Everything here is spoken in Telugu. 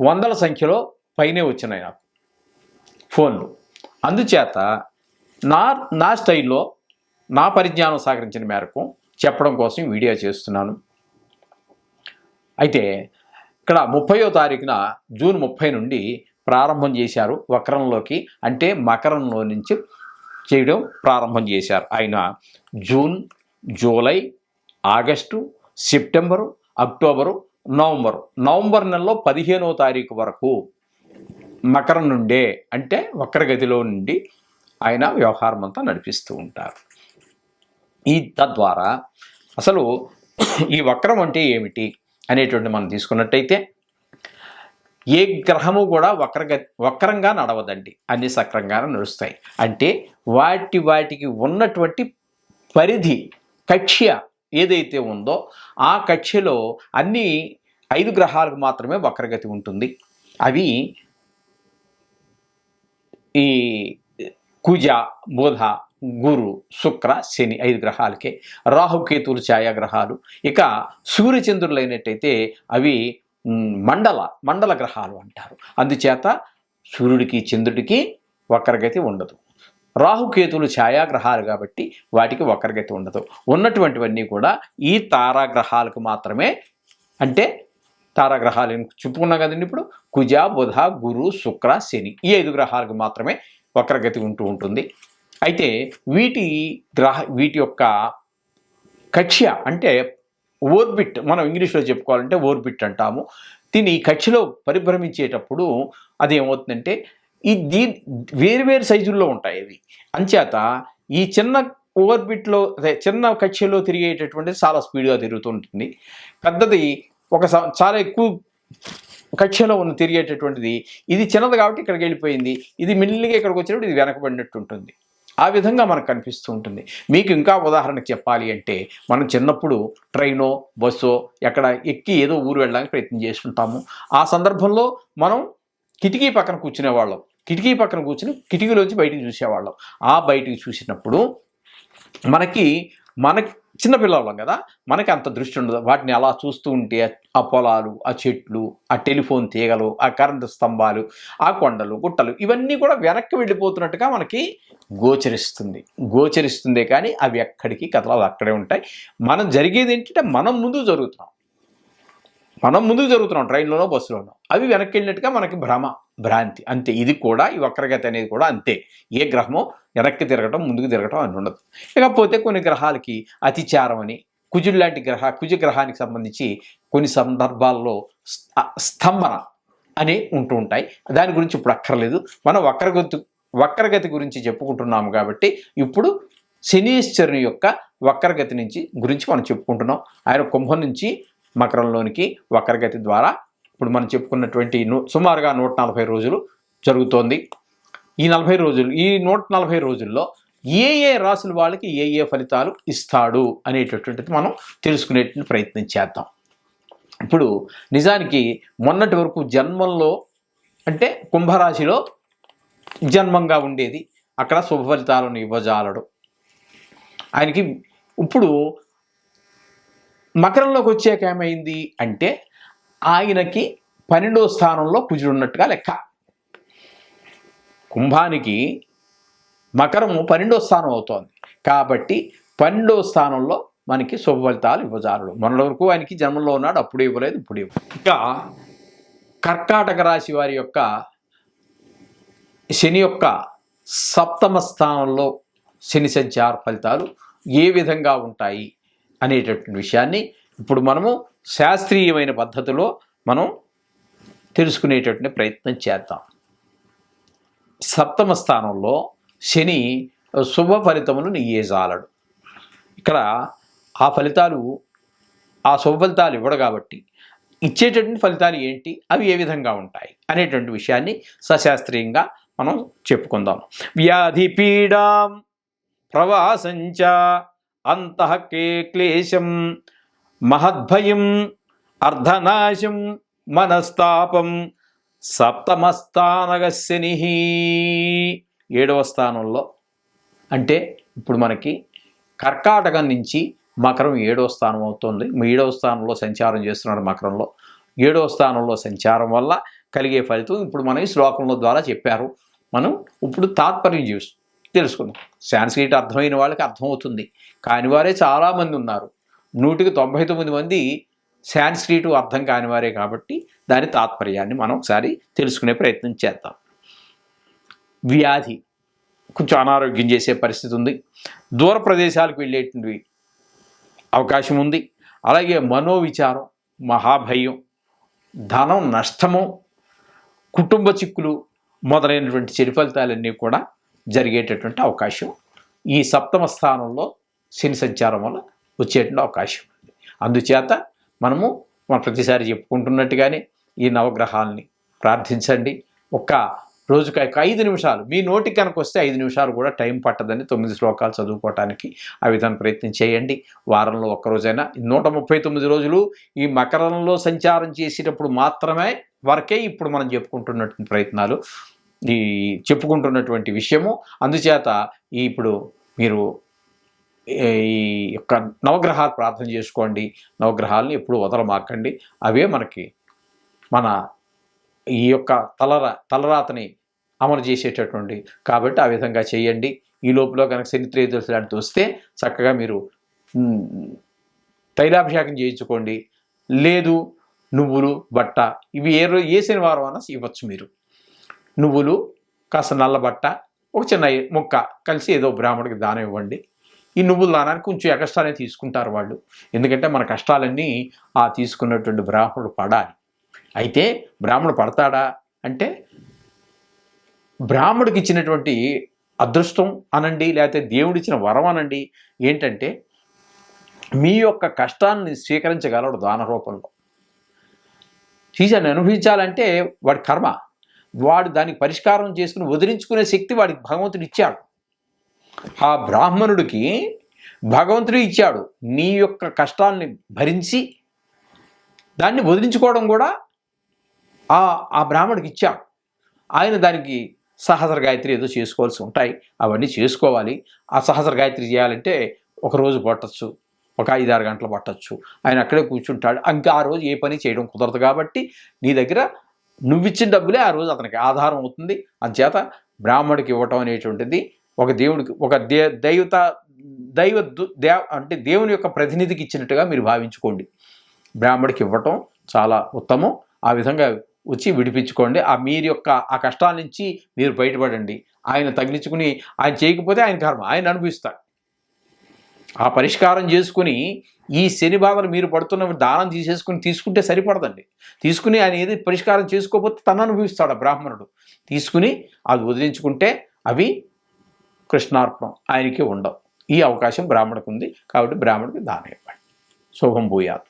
వందల సంఖ్యలో పైనే వచ్చినాయి నాకు ఫోన్లు. అందుచేత నా నా స్టైల్లో నా పరిజ్ఞానం సహకరించిన మేరకు చెప్పడం కోసం వీడియో చేస్తున్నాను. అయితే ఇక్కడ ముప్పయో తారీఖున జూన్ ముప్పై నుండి ప్రారంభం చేశారు వక్రంలోకి అంటే మకరంలో నుంచి చేయడం ప్రారంభం చేశారు. ఆయన June July August September October November. November నెలలో పదిహేనవ తారీఖు వరకు మకరం నుండే అంటే వక్రగతిలో నుండి ఆయన వ్యవహారం అంతా నడిపిస్తూ ఉంటారు. ఈ తద్వారా అసలు ఈ వక్రం అంటే ఏమిటి అనేటువంటి మనం తీసుకున్నట్టయితే ఏ గ్రహము కూడా వక్రగ వక్రంగా నడవదండి. అన్ని సక్రంగానే నడుస్తాయి. అంటే వాటి వాటికి ఉన్నటువంటి పరిధి కక్ష్య ఏదైతే ఉందో ఆ కక్ష్యలో అన్ని ఐదు గ్రహాలకు మాత్రమే వక్రగతి ఉంటుంది. అవి ఈ కుజ బుధ గురు శుక్ర శని ఐదు గ్రహాలకే. రాహుకేతులు ఛాయాగ్రహాలు. ఇక సూర్యచంద్రులు అయినట్టయితే అవి మండల మండల గ్రహాలు అంటారు. అందుచేత సూర్యుడికి చంద్రుడికి వక్రగతి ఉండదు. రాహుకేతులు ఛాయాగ్రహాలు కాబట్టి వాటికి వక్రగతి ఉండదు. ఉన్నటువంటివన్నీ కూడా ఈ తారాగ్రహాలకు మాత్రమే అంటే తారాగ్రహాలు చెప్పుకున్నాం కదండి ఇప్పుడు? కుజ బుధ గురు శుక్ర శని ఈ ఐదు గ్రహాలకు మాత్రమే వక్రగతి ఉంటూ ఉంటుంది. అయితే వీటి గ్రహ వీటి యొక్క కక్ష్య అంటే ఓర్బిట్ మనం ఇంగ్లీష్లో చెప్పుకోవాలంటే ఓర్బిట్ అంటాము. దీని ఈ కక్షలో పరిభ్రమించేటప్పుడు అది ఏమవుతుందంటే ఈ దీ వేరువేరు సైజుల్లో ఉంటాయి ఇవి. అంచేత ఈ చిన్న ఓవర్బిట్లో అదే చిన్న కక్షలో తిరిగేటటువంటిది చాలా స్పీడ్గా తిరుగుతూ ఉంటుంది. పెద్దది ఒక స- చాలా ఎక్కువ కక్షలో ఉన్న తిరిగేటటువంటిది ఇది చిన్నది కాబట్టి ఇక్కడికి వెళ్ళిపోయింది ఇది మిల్లిగా ఇక్కడికి వచ్చినప్పుడు ఇది వెనకబడినట్టు ఉంటుంది. ఆ విధంగా మనకు కనిపిస్తూ ఉంటుంది. మీకు ఇంకా ఉదాహరణకు చెప్పాలి అంటే మనం చిన్నప్పుడు ట్రైనో బస్సో ఎక్కడ ఎక్కి ఏదో ఊరు వెళ్ళడానికి ప్రయత్నం చేస్తుంటాము. ఆ సందర్భంలో మనం కిటికీ పక్కన కూర్చునేవాళ్ళం. కిటికీ పక్కన కూర్చుని కిటికీలోంచి బయటికి చూసేవాళ్ళం. ఆ బయటికి చూసినప్పుడు మనకి మనకి చిన్నపిల్లవాళ్ళం కదా మనకి అంత దృష్టి ఉండదు. వాటిని అలా చూస్తూ ఉంటే ఆ పొలాలు ఆ చెట్లు ఆ టెలిఫోన్ తీగలు ఆ కరెంటు స్తంభాలు ఆ కొండలు గుట్టలు ఇవన్నీ కూడా వెనక్కి వెళ్ళిపోతున్నట్టుగా మనకి గోచరిస్తుంది. గోచరిస్తుందే కానీ అవి ఎక్కడికి కథలు అక్కడే ఉంటాయి. మనం జరిగేది ఏంటంటే మనం ముందు జరుగుతున్నాం. మనం ముందుకు జరుగుతున్నాం ట్రైన్లోనో బస్సులోనో. అవి వెనక్కి వెళ్ళినట్టుగా మనకి భ్రమ భ్రాంతి. అంతే ఇది కూడా ఈ వక్రగతి అనేది కూడా అంతే. ఏ గ్రహమో వెనక్కి తిరగటం ముందుకు తిరగటం అని ఉండదు. ఇకపోతే కొన్ని గ్రహాలకి అతిచారం అని కుజుడు లాంటి గ్రహ కుజ గ్రహానికి సంబంధించి కొన్ని సందర్భాల్లో స్తంభన అని ఉంటూ ఉంటాయి. దాని గురించి ఇప్పుడు అక్కర్లేదు. మనం వక్రగతి వక్రగతి గురించి చెప్పుకుంటున్నాము కాబట్టి ఇప్పుడు శనీశ్వరుని యొక్క వక్రగతి నుంచి గురించి మనం చెప్పుకుంటున్నాం. ఆయన కుంభం నుంచి మకరంలోనికి వక్రగతి ద్వారా ఇప్పుడు మనం చెప్పుకున్నటువంటి సుమారుగా నూట నలభై రోజులు జరుగుతోంది. ఈ నలభై రోజులు ఈ నూట నలభై రోజుల్లో ఏ ఏ రాసుల వాళ్ళకి ఏ ఏ ఫలితాలు ఇస్తాడు అనేటటువంటిది మనం తెలుసుకునేటువంటి ప్రయత్నం చేద్దాం. ఇప్పుడు నిజానికి మొన్నటి వరకు జన్మంలో అంటే కుంభరాశిలో జన్మంగా ఉండేది. అక్కడ శుభ ఫలితాలను ఇవ్వజాలడు. ఆయనకి ఇప్పుడు మకరంలోకి వచ్చాక ఏమైంది అంటే ఆయనకి పన్నెండో స్థానంలో కుజుడు ఉన్నట్టుగా లెక్క. కుంభానికి మకరము పన్నెండో స్థానం అవుతోంది. కాబట్టి పన్నెండో స్థానంలో మనకి శుభ ఫలితాలు ఇవ్వజారుడు మొన్నటి వరకు ఆయనకి జన్మంలో ఉన్నాడు అప్పుడు ఇవ్వలేదు ఇప్పుడు ఇవ్వ ఇక కర్కాటక రాశి వారి యొక్క శని యొక్క సప్తమ స్థానంలో శని సంచార ఫలితాలు ఏ విధంగా ఉంటాయి? అనేటటువంటి విషయాన్ని ఇప్పుడు మనము శాస్త్రీయమైన పద్ధతిలో మనం తెలుసుకునేటటువంటి ప్రయత్నం చేద్దాం. సప్తమ స్థానంలో శని శుభ ఫలితమును నీయేజాలడు ఇక్కడ ఆ ఫలితాలు ఆ శుభ ఫలితాలు ఇవ్వడు కాబట్టి ఇచ్చేటటువంటి ఫలితాలు ఏంటి? అవి ఏ విధంగా ఉంటాయి? అనేటువంటి విషయాన్ని సశాస్త్రీయంగా మనం చెప్పుకుందాం. వ్యాధి పీడాం ప్రవాసంచ అంతః క్లేశం మహద్భయం అర్ధనాశం మనస్తాపం సప్తమస్థానగ శని ఏడవ స్థానంలో అంటే ఇప్పుడు మనకి కర్కాటకం నుంచి మకరం ఏడవ స్థానం అవుతుంది. ఏడవ స్థానంలో సంచారం చేస్తున్నాడు మకరంలో. ఏడవ స్థానంలో సంచారం వల్ల కలిగే ఫలితం ఇప్పుడు మనం ఈ శ్లోకంలో ద్వారా చెప్పారు. మనం ఇప్పుడు తాత్పర్యం చూస్తాం తెలుసుకుందాం. సాంస్క్రిట్ అర్థమైన వాళ్ళకి అర్థమవుతుంది. కాని వారే చాలామంది ఉన్నారు. నూటికి తొంభై తొమ్మిది మంది సాంస్క్రిట్ అర్థం కాని వారే కాబట్టి దాని తాత్పర్యాన్ని మనం ఒకసారి తెలుసుకునే ప్రయత్నం చేద్దాం. వ్యాధి. కొంచెం అనారోగ్యం చేసే పరిస్థితి ఉంది. దూర ప్రదేశాలకు వెళ్ళేటువంటి అవకాశం ఉంది. అలాగే మనోవిచారం మహాభయం ధనం నష్టము కుటుంబ చిక్కులు మొదలైనటువంటి చెడు ఫలితాలన్నీ కూడా జరిగేటటువంటి అవకాశం. ఈ సప్తమ స్థానంలో శని సంచారం వల్ల వచ్చేటువంటి అవకాశం. ఉంది అందుచేత మనము మన ప్రతిసారి చెప్పుకుంటున్నట్టుగానే ఈ నవగ్రహాలని ప్రార్థించండి. ఒక్క రోజుకి ఒక ఐదు నిమిషాలు మీ నోటికి కనుక వస్తే ఐదు నిమిషాలు కూడా టైం పట్టదని తొమ్మిది శ్లోకాలు చదువుకోవటానికి ఆ విధంగా ప్రయత్నం చేయండి. వారంలో ఒక్కరోజైనా నూట ముప్పై తొమ్మిది రోజులు ఈ మకరంలో సంచారం చేసేటప్పుడు మాత్రమే వరకే ఇప్పుడు మనం చెప్పుకుంటున్నటువంటి ప్రయత్నాలు. ఈ చెప్పుకుంటున్నటువంటి విషయము. అందుచేత ఈ ఇప్పుడు మీరు ఈ యొక్క నవగ్రహాలు ప్రార్థన చేసుకోండి. నవగ్రహాలను ఎప్పుడు వదలమాకండి. అవే మనకి మన ఈ యొక్క తలర తలరాతని అమలు చేసేటటువంటి కాబట్టి ఆ విధంగా చేయండి. ఈ లోపల కనుక శని త్రేదశి లాంటిది వస్తే చక్కగా మీరు తైలాభిషేకం చేయించుకోండి. లేదు నువ్వులు బట్ట ఇవి ఏ రోజు ఏ శనివారం అన్నా ఇవ్వచ్చు మీరు. నువ్వులు కాస్త నల్లబట్ట ఒక చిన్న ముక్క కలిసి ఏదో బ్రాహ్మడికి దానం ఇవ్వండి. ఈ నువ్వుల దానానికి కొంచెం ఎక్స్ట్రానే తీసుకుంటారు వాళ్ళు. ఎందుకంటే మన కష్టాలన్నీ ఆ తీసుకున్నటువంటి బ్రాహ్మణుడు పడాలి. అయితే బ్రాహ్మణుడు పడతాడా అంటే బ్రాహ్మడికి ఇచ్చినటువంటి అదృష్టం అనండి లేకపోతే దేవుడిచ్చిన వరం అనండి. ఏంటంటే మీ యొక్క కష్టాన్ని స్వీకరించగలడు దాన రూపంలో ఈశాన్ని అనుభవించాలంటే వాడి కర్మ. వాడు దానికి పరిష్కారం చేసుకుని వదిలించుకునే శక్తి వాడికి భగవంతుడు ఇచ్చాడు. ఆ బ్రాహ్మణుడికి భగవంతుడు ఇచ్చాడు. నీ యొక్క కష్టాల్ని భరించి దాన్ని వదిలించుకోవడం కూడా ఆ ఆ బ్రాహ్మణుడికి ఇచ్చాడు. ఆయన దానికి సహస్ర గాయత్రి ఏదో చేసుకోవాల్సి ఉంటాయి. అవన్నీ చేసుకోవాలి. ఆ సహస్ర గాయత్రి చేయాలంటే ఒక రోజు పట్టచ్చు. ఒక ఐదారు గంటలు పట్టచ్చు. ఆయన అక్కడే కూర్చుంటాడు. ఇంకా ఆ రోజు ఏ పని చేయడం కుదరదు కాబట్టి నీ దగ్గర నువ్విచ్చిన డబ్బులే ఆ రోజు అతనికి ఆధారం అవుతుంది. అంచేత బ్రాహ్మడికి ఇవ్వటం అనేటువంటిది ఒక దేవుడికి ఒక దే దైవత దైవ దు- దేవ అంటే దేవుని యొక్క ప్రతినిధికి ఇచ్చినట్టుగా మీరు భావించుకోండి. బ్రాహ్మడికి ఇవ్వటం చాలా ఉత్తమం. ఆ విధంగా వచ్చి విడిపించుకోండి. ఆ మీరు యొక్క ఆ కష్టాల నుంచి మీరు బయటపడండి. ఆయన తగిలించుకుని ఆయన చేయకపోతే ఆయన కర్మ ఆయన అనుభవిస్తాడు ఆ పరిష్కారం చేసుకుని ఈ శని బాధలు మీరు పడుతున్న దానం తీసేసుకుని తీసుకుంటే సరిపడదండి. తీసుకుని ఆయన ఏది పరిష్కారం చేసుకోకపోతే తను అనుభవిస్తాడు ఆ బ్రాహ్మణుడు. తీసుకుని అది వదిలించుకుంటే అవి కృష్ణార్పణం ఆయనకి ఉండవు. ఈ అవకాశం బ్రాహ్మణకు ఉంది కాబట్టి బ్రాహ్మణుడికి దానం ఇవ్వండి. శుభం భూయాత్.